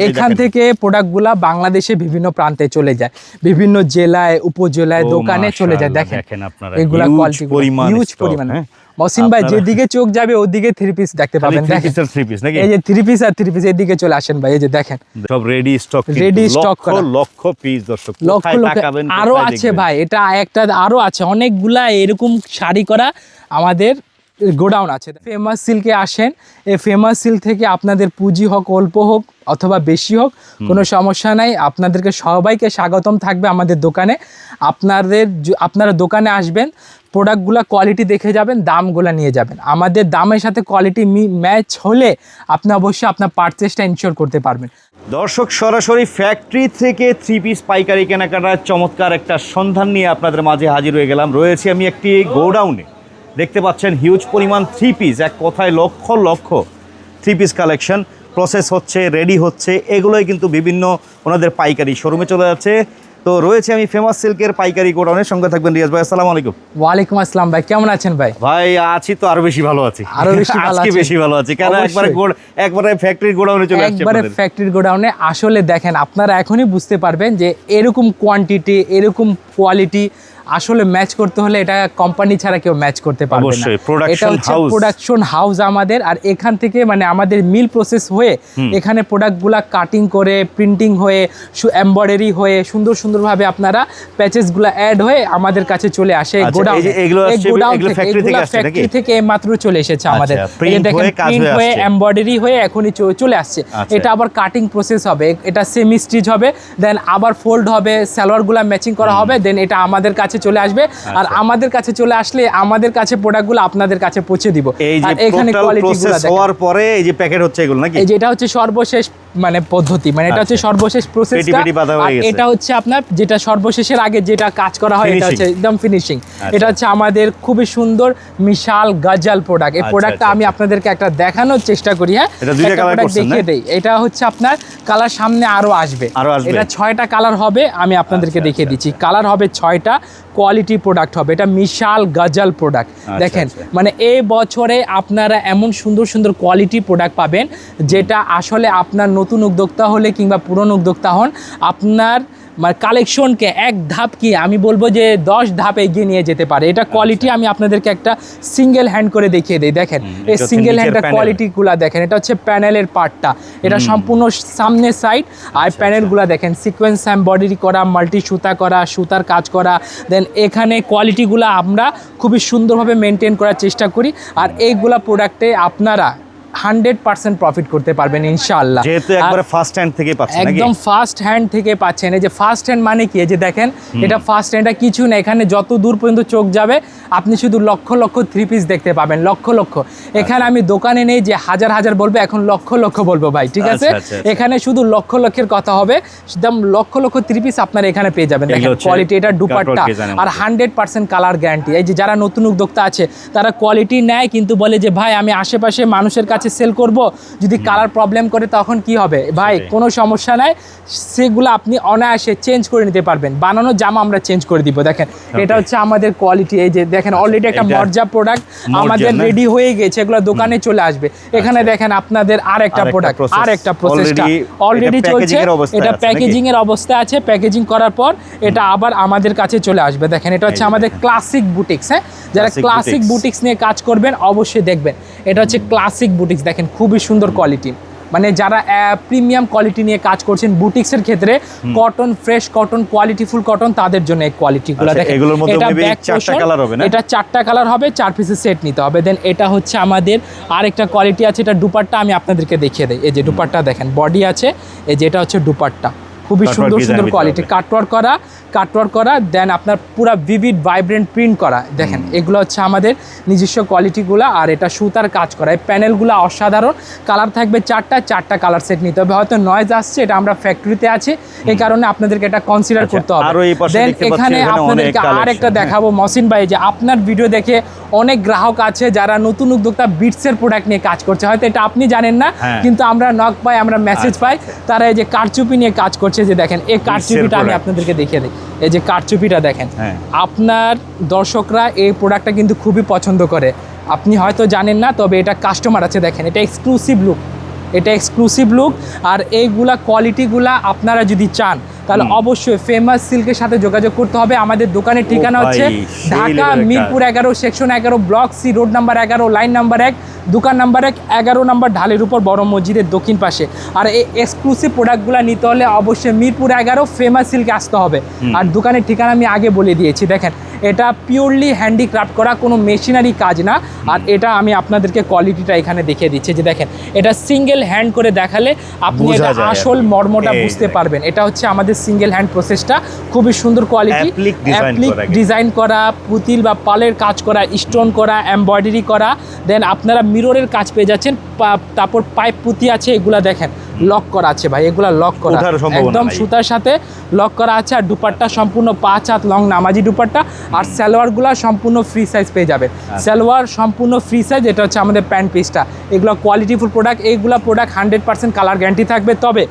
এখান। থেকে প্রোডাক্টগুলা বাংলাদেশে বিভিন্ন প্রান্তে চলে যায় বিভিন্ন জেলায় উপজেলায় দোকানে চলে যায় দেখেন এগুলা কোয়ালিটি হিউজ পরিমাণ হ্যাঁ? ভাই যেদিকে চোখ যাবে ওদিকে থ্রি পিস দেখতে পাবেন? এই যে থ্রি পিস আর থ্রি পিস এদিকে চলে আসেন ভাই এই যে দেখেন সব রেডি স্টক stock লক্ষ করা। লক্ষ পিস দর্শক লক্ষ লক্ষ আরও আছে ভাই এটা একটা আরও আছে অনেকগুলা এরকম শাড়ি করা আমাদের গোডাউন আছে। ফেমাস সিল্কে আসেন এই ফেমাস সিল্ক থেকে আপনাদের পুঁজি হোক অল্প হোক অথবা বেশি হোক কোনো সমস্যা নাই। আপনাদেরকে সবাইকে স্বাগতম থাকবে আমাদের দোকানে। আপনাদের আপনারা দোকানে আসবেন প্রোডাক্টগুলো কোয়ালিটি দেখে যাবেন দামগুলো নিয়ে যাবেন। আমাদের দামের সাথে কোয়ালিটি ম্যাচ হলে আপনি অবশ্যই আপনার পারচেসটা ইনশিওর করতে পারবেন। দর্শক সরাসরি ফ্যাক্টরি থেকে থ্রি পিস পাইকারি কেনাকাটার চমৎকার একটা সন্ধান নিয়ে আপনাদের মাঝে হাজির হয়ে গেলাম। রয়েছে আমি একটি গোডাউনে। দেখতে পাচ্ছেন হিউজ পরিমাণ থ্রি পিস এক কথায় লক্ষ লক্ষ থ্রি পিস কালেকশন প্রসেস হচ্ছে রেডি হচ্ছে এগুলোই কিন্তু বিভিন্ন ওনাদের পাইকারি শোরুমে চলে যাচ্ছে। তো রয়েছে আমি ফেমাস সিল্কের পাইকারি গোডাউনের সঙ্গে থাকবেন রিয়াজ ভাই আসসালামু আলাইকুম। ওয়ালাইকুম আসসালাম ভাই কেমন আছেন ভাই? ভাই আছি তো আরও বেশি ভালো আছি। আরও বেশি ভালো আজকে বেশি ভালো আছি অবশ্যই। একবারে গোড একবারে ফ্যাক্টরির গোডাউনে চলে আসছে একবারে। ফ্যাক্টরি গোডাউনে আসলে দেখেন আপনারা এখনই বুঝতে পারবেন যে এরকম কোয়ান্টিটি এরকম কোয়ালিটি আসলে ম্যাচ করতে হলে এটা কোম্পানি ছাড়া কেউ ম্যাচ করতে পারবে না। এটা হচ্ছে প্রোডাকশন হাউস আমাদের আর এখান থেকে মানে আমাদের মিল প্রসেস হয়ে এখানে প্রোডাক্টগুলা কাটিং করে প্রিন্টিং হয়ে এমব্রয়ডারি হয়ে সুন্দর সুন্দরভাবে আপনারা প্যাচেসগুলো অ্যাড হয়ে আমাদের কাছে চলে আসে। আচ্ছা, গোডাউন এগুলো factory থেকে? ফ্যাক্টরি মাত্র চলে এসেছে আমাদের। আচ্ছা, দেখেন হয়ে কাজ প্রিন্ট হয়ে এমব্রয়ডারি হয়ে এখনই চলে আসছে। আচ্ছা। এটা আবার কাটিং প্রসেস হবে এটা সেমি স্টিচ হবে দেন আবার ফোল্ড হবে সালোয়ারগুলো ম্যাচিং করা হবে দেন এটা আমাদের কাছে চলে আসবে আর আচ্ছা। আমাদের কাছে চলে আসলে আমাদের কাছে প্রোডাক্টগুলো আপনাদের কাছে পৌঁছে দিব। এই যে এখানে কোয়ালিটি হওয়ার পরে এই যে প্যাকেট হচ্ছে এগুলো নাকি? এই যে এটা হচ্ছে সর্বশেষ মানে পদ্ধতি মানে এটা হচ্ছে আচ্ছা। সর্বশেষ প্রসেসটা হয়ে আর এটা হচ্ছে আপনার যেটা সর্বশেষের আগে যেটা কাজ করা হয় এটা হচ্ছে একদম ফিনিশিং আচ্ছা। এটা হচ্ছে আমাদের খুবই সুন্দর মিশাল গাজাল প্রোডাক্ট এই প্রোডাক্টটা আচ্ছা, আমি আপনাদেরকে একটা দেখানোর চেষ্টা করি হ্যাঁ? দেখিয়ে দেই। এটা হচ্ছে আপনার কালার সামনে আরও আসবে। এটা ছয়টা কালার হবে আমি আপনাদেরকে দেখিয়ে দিচ্ছি। কালার হবে ছয়টা কোয়ালিটি প্রোডাক্ট হবে। এটা মিশাল গাজাল প্রোডাক্ট দেখেন। মানে এই বছরে আপনারা এমন সুন্দর সুন্দর কোয়ালিটি প্রোডাক্ট পাবেন যেটা আসলে আপনার নতুন উদ্যোক্তা হলে কিংবা পুরনো উদ্যোক্তা হন আপনার মানে কালেকশনকে এক ধাপ কি আমি বলব যে দশ ধাপ এগিয়ে নিয়ে যেতে পারে। এটা কোয়ালিটি আমি আপনাদেরকে একটা সিঙ্গেল হ্যান্ড করে দেখিয়ে দিই। দেখেন এই সিঙ্গেল panel। কোয়ালিটিগুলো দেখেন এটা হচ্ছে প্যানেলের পার্টটা এটা সম্পূর্ণ সামনের সাইড আর প্যানেলগুলো দেখেন সিকোয়েন্স এমব্রয়ডারি করা মাল্টি সুতা করা সুতার কাজ করা দেন এখানে কোয়ালিটিগুলো আমরা খুবই সুন্দরভাবে মেনটেন করার চেষ্টা করি। আর এইগুলা প্রোডাক্টে আপনারা হান্ড্রেড পার্সেন্ট প্রফিট করতে পারবেন ইনশাআল্লাহ। যেহেতু একবারে ফার্স্ট হ্যান্ড থেকে পাচ্ছেন একদম ফার্স্ট হ্যান্ড থেকে পাচ্ছেন। এই যে ফার্স্ট হ্যান্ড মানে কি? এই যে দেখেন এটা ফার্স্ট হ্যান্ড এটা কিছু না এখানে যত দূর পর্যন্ত চোখ যাবে আপনি শুধু লক্ষ লক্ষ থ্রি পিস দেখতে পাবেন লক্ষ লক্ষ। এখানে আমি দোকানে নেই যে হাজার হাজার বলব এখন লক্ষ লক্ষ বলব ভাই ঠিক আছে? আচ্ছা, আচ্ছা, আচ্ছা। এখানে শুধু লক্ষ লক্ষের কথা হবে একদম লক্ষ লক্ষ থ্রি পিস আপনারা এখানে পেয়ে যাবেন। দেখেন কোয়ালিটি এটা দুপাট্টা। আর হান্ড্রেড পার্সেন্ট কালার গ্যারান্টি এই যে যারা নতুন উদ্যোক্তা আছে তারা কোয়ালিটি নেয় কিন্তু বলে যে ভাই আমি আশেপাশে মানুষের কাছে সেল করব। যদি কালার প্রবলেম করে তখন কি হবে? ভাই কোনো সমস্যা নাই। সেগুলো আপনি অনায়াসে চেঞ্জ করে নিতে পারবেন। বানানো জামা আমরা চেঞ্জ করে দিব দেখেন। এটা হচ্ছে আমাদের কোয়ালিটি এই যে দেখেন অলরেডি একটা এটা মর্জা প্রোডাক্ট আমাদের রেডি হয়ে গেছে এগুলো দোকানে চলে আসবে। এখানে দেখেন আপনাদের আর একটা প্রোডাক্ট আর একটা প্রসেসটা অলরেডি চলছে। এটা প্যাকেজিং এর অবস্থা আছে। প্যাকেজিং করার পর এটা আবার আমাদের কাছে চলে আসবে। দেখেন এটা হচ্ছে আমাদের ক্লাসিক বুটিক্স হ্যাঁ? যারা ক্লাসিক বুটিক্স নিয়ে কাজ করবেন অবশ্যই দেখবেন। এটা হচ্ছে ক্লাসিক বুটিক্স দেখেন খুবই সুন্দর কোয়ালিটি মানে যারা প্রিমিয়াম কোয়ালিটি নিয়ে কাজ করছেন বুটিক্সের ক্ষেত্রে cotton fresh cotton quality full cotton তাদের জন্য এই কোয়ালিটিগুলো আচ্ছা, দেখেন। এটা চারটা portion, হবে না? এটা চারটা কালার হবে চার পিসের সেট নিতে হবে। দেন এটা হচ্ছে আমাদের আরেকটা কোয়ালিটি আছে এটা দুপাট্টা আমি আপনাদেরকে দেখিয়ে দিই। এই যে দুপাট্টা দেখেন বডি আছে এই যে এটা হচ্ছে দুপাট্টা। খুবই সুন্দর সুন্দর কোয়ালিটি। কাটওয়ার্ক করা কাটওয়ার্ক করা দেন আপনার পুরো ভিভিড ভাইব্রেন্ট প্রিন্ট করা। দেখেন এগুলো হচ্ছে আমাদের নিজস্ব কোয়ালিটিগুলো আর এটা সুতার কাজ করা। এই প্যানেলগুলো অসাধারণ। কালার থাকবে চারটা চারটা কালার সেট নিতে হবে। হয়তো নয়েজ আসছে এটা আমরা ফ্যাক্টরিতে আছি। এই কারণে আপনাদেরকে এটা কনসিডার আচ্ছা, করতে হবে। দেন এখানে আপনাদেরকে আর একটা দেখাবো মসিন ভাই যে আপনার ভিডিও দেখে অনেক গ্রাহক আছে যারা নতুন উদ্যোক্তা বিটসের প্রোডাক্ট নিয়ে কাজ করছে। হয়তো এটা আপনি জানেন না হ্যাঁ। কিন্তু আমরা নক পাই আমরা মেসেজ পাই। তারা এই যে কারচুপি নিয়ে কাজ করছে। যে দেখেন এই কারচুপিটা আমি আপনাদেরকে দেখিয়ে দিই। এই যে কারচুপিটা দেখেন হ্যাঁ। আপনার দর্শকরা এই প্রোডাক্টটা কিন্তু খুবই পছন্দ করে। আপনি হয়তো জানেন না তবে এটা কাস্টমার আছে দেখেন এটা এক্সক্লুসিভ লুক এটা এক্সক্লুসিভ লুক আর এইগুলা কোয়ালিটিগুলা আপনারা যদি চান তাহলে অবশ্যই ফেমাস সিল্কের সাথে যোগাযোগ করতে হবে। আমাদের দোকানের ঠিকানা হচ্ছে ঢাকা মিরপুর এগারো সেকশন এগারো ব্লক সি রোড নাম্বার এগারো লাইন নাম্বার এক দোকান নাম্বার এক এগারো নাম্বার ঢালের উপর বড় মসজিদের দক্ষিণ পাশে। আর এই এক্সক্লুসিভ প্রোডাক্টগুলো নিতে হলে অবশ্যই মিরপুর এগারো ফেমাস সিল্কে আসতে হবে। আর দোকানের ঠিকানা আমি আগে বলে দিয়েছি দেখেন। এটা পিওরলি হ্যান্ডিক্রাফট করা কোনো মেশিনারি কাজ না। আর এটা আমি আপনাদেরকে কোয়ালিটিটা এখানে দেখিয়ে দিচ্ছি যে দেখেন এটা সিঙ্গেল হ্যান্ড করে দেখালে আপনি এটা আসল মর্মটা বুঝতে পারবেন। এটা হচ্ছে আমাদের সিঙ্গেল হ্যান্ড প্রসেসটা খুবই সুন্দর কোয়ালিটি কিন্তু। ডিজাইন করা পুতিল বা পালের কাজ করা স্টোন করা এমব্রয়ডারি করা। দেন আপনারা মিররের কাজ পেয়ে যাচ্ছেন তারপর পাইপ পুঁতি আছে এগুলা দেখেন। লক করা আছে ভাই এগুলো লক করা। একদম সুতার সাথে লক করা আছে আর দুপাট্টা সম্পূর্ণ পাঁচ হাত লং নামাজি দুপাট্টা। আর সালোয়ারগুলা সম্পূর্ণ ফ্রি সাইজ পেয়ে যাবে আচ্ছা। সালোয়ার সম্পূর্ণ ফ্রি সাইজ এটা হচ্ছে আমাদের প্যান্ট পিসটা এগুলো কোয়ালিটিফুল প্রোডাক্ট এইগুলো product hundred percent colour guarantee থাকবে। তবে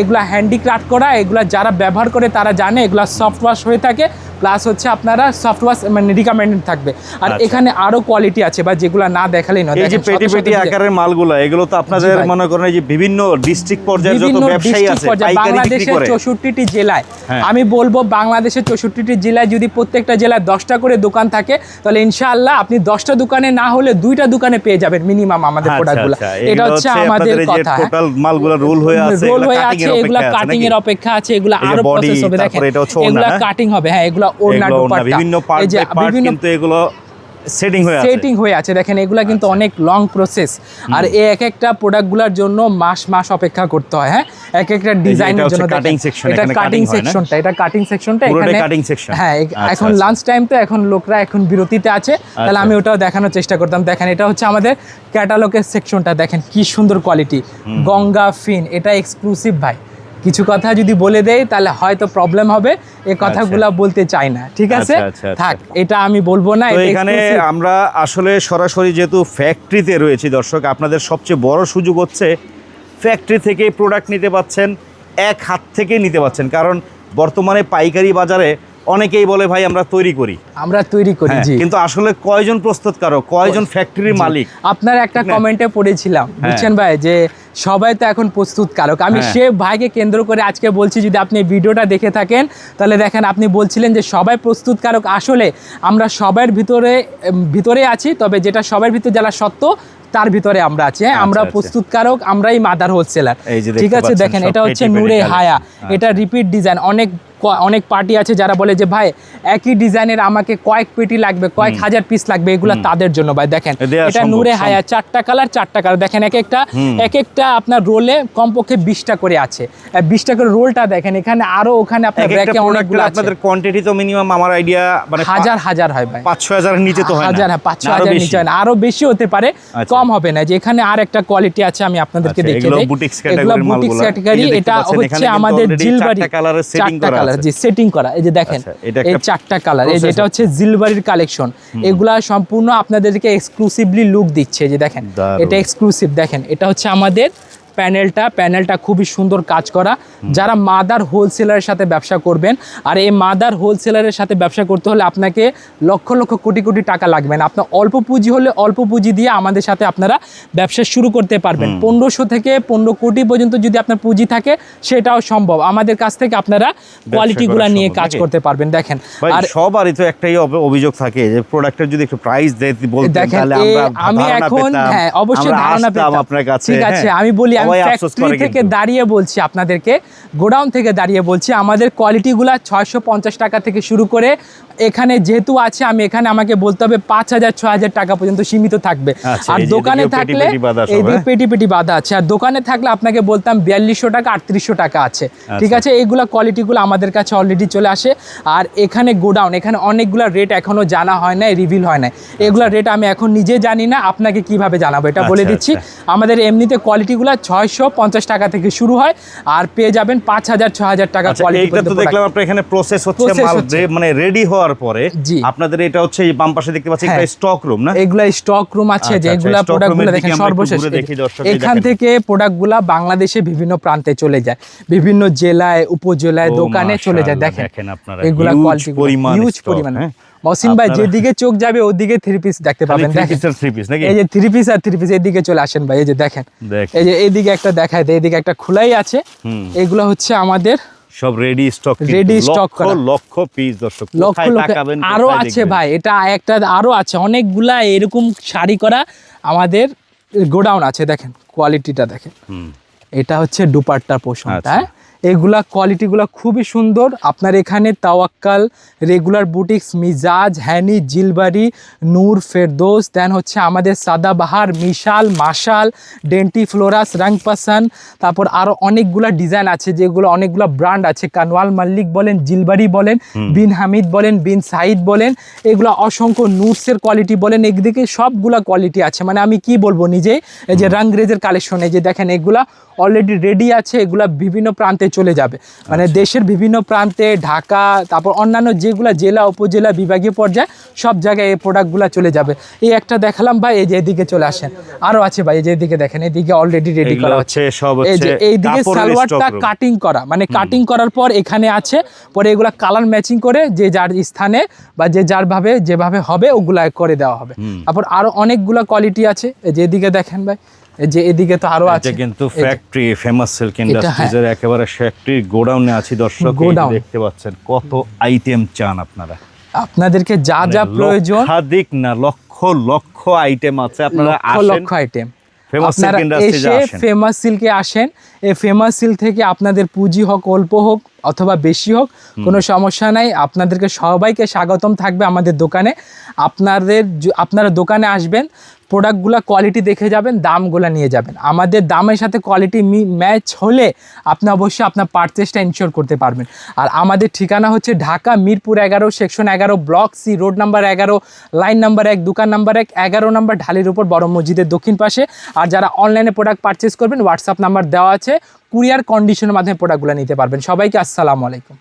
এগুলা হ্যান্ডিক্রাফট করা এগুলো যারা ব্যবহার করে তারা জানে এগুলো সফট ওয়াশ হয়ে থাকে। প্লাস হচ্ছে আপনারা সফট ওয়াশ মানে রিকমেন্ডেড থাকবে আর আচ্ছা। এখানে আরও কোয়ালিটি আছে বা যেগুলা না দেখালেই নয় এই যে পেটি পেটি আকারের মালগুলো এগুলো তো আপনাদের মনে করেন এই যে বিভিন্ন ডিস্ট্রিক্ট পর্যায়ের যত ব্যবসায়ী আছে বাংলাদেশের করে চৌষট্টিটি জেলায় হ্যাঁ। আমি বলব বাংলাদেশের চৌষট্টিটি জেলায় যদি প্রত্যেকটা জেলায় দশটা করে দোকান থাকে তাহলে ইনশাআল্লাহ আপনি দশটা দোকানে না হলে দুইটা দোকানে পেয়ে যাবেন মিনিমাম আমাদের আচ্ছা, প্রোডাক্টগুলো আচ্ছা, এটা হচ্ছে আমাদের কথা হ্যাঁ। টোটাল মালগুলো রোল হয়ে আছে রোল হয়ে আছে এগুলা কাটিং এর অপেক্ষা আছে এগুলা আরও প্রসেস হবে দেখেন এগুলা হ্যাঁ? কাটিং হবে হ্যাঁ এগুলা ওড়না বিভিন্ন পার্ট পার্ট কিন্তু এগুলো সেটিং হয়ে সেটিং হয়ে আছে। দেখেন এগুলা কিন্তু আচ্ছা। অনেক লং প্রসেস আর এই এক একটা প্রোডাক্টগুলোর জন্য মাস মাস অপেক্ষা করতে হয় হ্যাঁ? এক একটা ডিজাইনের জন্য দেখেন, section, এটা কাটিং? সেকশনটা এটা কাটিং সেকশনটা এখানে cutting section? হ্যাঁ আচ্ছা, এখন আচ্ছা। লাঞ্চ টাইম তো এখন লোকরা এখন বিরতিতে আছে। তাহলে আচ্ছা। আমি ওটাও দেখানোর চেষ্টা করতাম। দেখেন এটা হচ্ছে আমাদের ক্যাটালগের সেকশনটা দেখেন কি সুন্দর কোয়ালিটি গঙ্গা ফিন এটা এক্সক্লুসিভ ভাই। কিছু কথা যদি বলে দেয় তাহলে হয়তো প্রবলেম হবে। এই কথাগুলো বলতে চাই না ঠিক আছে? আচ্ছা, আচ্ছা, আচ্ছা। থাক এটা আমি বলব না এখানে আমরা আসলে সরাসরি যেহেতু ফ্যাক্টরিতে রয়েছি দর্শক আপনাদের সবচেয়ে বড় সুযোগ হচ্ছে ফ্যাক্টরি থেকে প্রোডাক্ট নিতে পাচ্ছেন এক হাত থেকে নিতে পাচ্ছেন। কারণ বর্তমানে পাইকারি বাজারে অনেকেই বলে ভাই আমরা তৈরি করি। আমরা তৈরি করি হ্যাঁ, জি। কিন্তু আসলে কয়জন প্রস্তুতকারক কয়জন ফ্যাক্টরির মালিক? আপনার একটা কমেন্টে পড়েছিলাম বুঝছেন ভাই? যে সবাই তো এখন প্রস্তুত কারক। আমি হ্যাঁ। সে ভাইকে কেন্দ্র করে আজকে বলছি যদি আপনি ভিডিওটা দেখে থাকেন তাহলে দেখেন আপনি বলছিলেন যে সবাই প্রস্তুত কারক। আসলে আমরা সবার ভিতরে ভিতরে আছি তবে যেটা সবার ভিতরে যারা সত্য তার ভিতরে আমরা আছি। হ্যাঁ আমরা আচ্ছা। প্রস্তুতকারক আমরাই মাদার হোলসেলার। ঠিক আছে দেখেন এটা হচ্ছে নূরে হায়া। আচ্ছা। এটা রিপিট ডিজাইন অনেক অনেক পার্টি আছে যারা বলে যে ভাই একই ডিজাইনের আমাকে কয়েক পেটি লাগবে কয়েক হাজার পিস লাগবে এগুলো তাদের জন্য। ভাই দেখেন এটা নূরে হায়া চারটা কালার চারটা কালার দেখেন এক একটা এক একটা আপনার রোলে কমপক্ষে বিশটা করে আছে। বিশটা করে রোলটা দেখেন এখানে আরও ওখানে আপনার ব্যাকে অনেকগুলো আপনাদের কোয়ান্টিটি তো মিনিমাম আমার আইডিয়া মানে হাজার হাজার হয় ভাই। পাঁচশো হাজারের নিচে তো হয় না। হাজার হ্যাঁ পাঁচশো হাজার? নিচে হয় না। আরও বেশি হতে পারে আচ্ছা। কম হবে না। যে এখানে আর একটা কোয়ালিটি আছে আমি আপনাদেরকে আচ্ছা, দেখিয়ে দিই। এগুলো বুটিক্স। ক্যাটাগরি এটা হচ্ছে আমাদের জিলবাড়ি চারটা কালার। জি সেটিং করা এই যে দেখেন আচ্ছা, এই চারটা কালার এই এটা হচ্ছে জিলবাড়ির কালেকশন এগুলা সম্পূর্ণ আপনাদেরকে এক্সক্লুসিভলি লুক দিচ্ছে যে দেখেন। এটা এক্সক্লুসিভ দেখেন এটা হচ্ছে আমাদের it প্যানেলটা প্যানেলটা খুবই সুন্দর কাজ করা। যারা মাদার হোলসেলারের সাথে ব্যবসা করবেন আর এই মাদার হোলসেলারের সাথে ব্যবসা করতে হলে আপনাকে লক্ষ লক্ষ কোটি কোটি টাকা লাগবে না। আপনার অল্প পুঁজি হলে অল্প পুঁজি দিয়ে আমাদের সাথে আপনারা ব্যবসা শুরু করতে পারবেন। পনেরোশো থেকে পনেরো কোটি পর্যন্ত যদি আপনার পুঁজি থাকে সেটাও সম্ভব। আমাদের কাছ থেকে আপনারা কোয়ালিটিগুলো নিয়ে কাজ করতে পারবেন দেখেন। আর সবারই তো একটাই অভিযোগ থাকে যে প্রোডাক্টের যদি একটু প্রাইস দেয় তাহলে আমরা আমি এখন হ্যাঁ অবশ্যই ধারণা পেতাম। আপনার কাছে ঠিক আছে হ্যাঁ। আমি বলি আমি ফ্যাক্টরি থেকে দাঁড়িয়ে বলছি আপনাদেরকে গোডাউন থেকে দাঁড়িয়ে বলছি আমাদের কোয়ালিটিগুলো ছয়শো পঞ্চাশ টাকা থেকে শুরু করে এখানে যেহেতু আছে আমি এখানে আমাকে বলতে হবে পাঁচ হাজার ছ হাজার টাকা পর্যন্ত সীমিত থাকবে। আচ্ছা, আর দোকানে থাকলে পেটি হ্যাঁ? পেটি পেটি বাঁধা আছে। আর দোকানে থাকলে আপনাকে বলতাম বিয়াল্লিশশো টাকা আটত্রিশশো টাকা আছে। ঠিক আছে? এইগুলা কোয়ালিটিগুলো আমাদের কাছে অলরেডি চলে আসে। আর এখানে গোডাউন এখানে অনেকগুলা রেট এখনও জানা হয় না রিভিল হয় না এগুলা রেট আমি এখন নিজে জানি না আপনাকে কীভাবে জানাব এটা বলে আচ্ছা, দিচ্ছি। আচ্ছা। আমাদের এমনিতে কোয়ালিটিগুলো ছয়শো পঞ্চাশ টাকা থেকে শুরু হয় আর পেয়ে যাবেন পাঁচ হাজার ছ হাজার টাকা আচ্ছা এইটা তো দেখলাম আপনার এখানে প্রসেস হচ্ছে মানে রেডি হওয়ার পরে জি। আপনাদের এটা হচ্ছে এই বাম পাশে দেখতে পাচ্ছি হ্যাঁ। স্টক রুম না? এগুলা স্টক রুম আছে আচ্ছা, যেগুলা আচ্ছা, প্রোডাক্টগুলো দেখেন সর্বশেষ এখান। থেকে প্রোডাক্টগুলা বাংলাদেশে বিভিন্ন প্রান্তে চলে যায়। বিভিন্ন জেলায় উপজেলায় দোকানে চলে যায়। দেখেন এগুলা কোয়ালিটি পরিমাণ হিউজ পরিমাণ। হ্যাঁ? ভাই যেদিকে চোখ যাবে ওদিকে থ্রি পিস দেখতে পাবেন। এই যে থ্রি পিস আর থ্রি পিস এদিকে চলে আসেন ভাই এই যে দেখেন। এই যে এইদিকে একটা দেখায় দেয় এদিকে একটা খোলাই আছে। এগুলো হচ্ছে আমাদের সব রেডি স্টক stock করা। লক্ষ পিস দর্শক লক্ষ তাকাবেন আরও আছে ভাই এটা একটা আরও আছে অনেকগুলা এরকম শাড়ি করা আমাদের গোডাউন আছে দেখেন কোয়ালিটিটা দেখেন। হুম। এটা হচ্ছে দুপাট্টার পোষণটা। হ্যাঁ এগুলা কোয়ালিটিগুলো খুবই সুন্দর। আপনার এখানে তাওয়াক্কাল রেগুলার বুটিক্স মিজাজ হ্যানি জিলবাড়ি নূর ফেরদোস দেন হচ্ছে আমাদের সাদাবাহার মিশাল মাশাল ডেন্টি ফ্লোরাস রাংপাসান তারপর আরও অনেকগুলা ডিজাইন আছে যেগুলো অনেকগুলো ব্র্যান্ড আছে। কানওয়াল মাল্লিক বলেন জিলবাড়ি বলেন বিন হামিদ বলেন বিন সাইদ বলেন এগুলো অসংখ্য নুটসের কোয়ালিটি বলেন একদিকে সবগুলা কোয়ালিটি আছে। মানে আমি কি বলব নিজে? এই যে রাংরেজের কালেকশন যে দেখেন এগুলা অলরেডি রেডি আছে এগুলা বিভিন্ন প্রান্তে চলে যাবে। মানে দেশের বিভিন্ন প্রান্তে ঢাকা তারপর অন্যান্য যেগুলা জেলা উপজেলা বিভাগীয় পর্যায়ে সব জায়গায় এই প্রোডাক্টগুলো চলে যাবে। এই একটা দেখালাম ভাই এই যে এদিকে চলে আসেন। আরও আছে ভাই এই যে এদিকে দেখেন এদিকে অলরেডি রেডি করা হচ্ছে। সব এই যে এইদিকে সালোয়ারটা কাটিং করা। মানে কাটিং করার পর এখানে আছে পরে এগুলা কালার ম্যাচিং করে যে যার স্থানে বা যে যার ভাবে যেভাবে হবে ওগুলা করে দেওয়া হবে। তারপর আরও অনেকগুলা কোয়ালিটি আছে। এই যে এদিকে দেখেন ভাই যে এদিকে তো আরও আছে। কিন্তু ফ্যাক্টরি ফেমাস সিল্ক। ইন্ডাস্ট্রিজের একেবারে ফ্যাক্টরি গোডাউনে আছি দর্শক। দেখতে পাচ্ছেন কত আইটেম চান আপনারা। আপনাদেরকে যা যা মানে প্রয়োজন লক্ষাধিক না লক্ষ লক্ষ আইটেম আছে। আপনারা আসেন। লক্ষ আইটেম আপনারা এসে ফেমাস সিল্কে আসেন। এই ফেমাস সিল্ক থেকে আপনাদের পুঁজি হোক অল্প হোক অথবা বেশি হোক কোনো সমস্যা নাই। আপনাদেরকে সবাইকে স্বাগতম থাকবে আমাদের দোকানে। আপনাদের আপনারা দোকানে আসবেন। প্রোডাক্টগুলো কোয়ালিটি দেখে যাবেন, দামগুলো নিয়ে যাবেন। আমাদের দামের সাথে কোয়ালিটি ম্যাচ হলে আপনি অবশ্যই আপনার পারচেসটা ইনশিওর করতে পারবেন। আর আমাদের ঠিকানা হচ্ছে ঢাকা মিরপুর এগারো সেকশন এগারো ব্লক সি রোড নাম্বার এগারো লাইন নাম্বার এক, দোকান নাম্বার এক, এগারো নাম্বার ঢালির উপর বড় মসজিদের দক্ষিণ পাশে। আর যারা অনলাইনে প্রোডাক্ট পারচেস করবেন হোয়াটসঅ্যাপ নাম্বার দেওয়া আছে। কুরিয়ার কন্ডিশনের মাধ্যমে প্রোডাক্টগুলো নিতে পারবেন। সবাইকে আসসালামু আলাইকুম।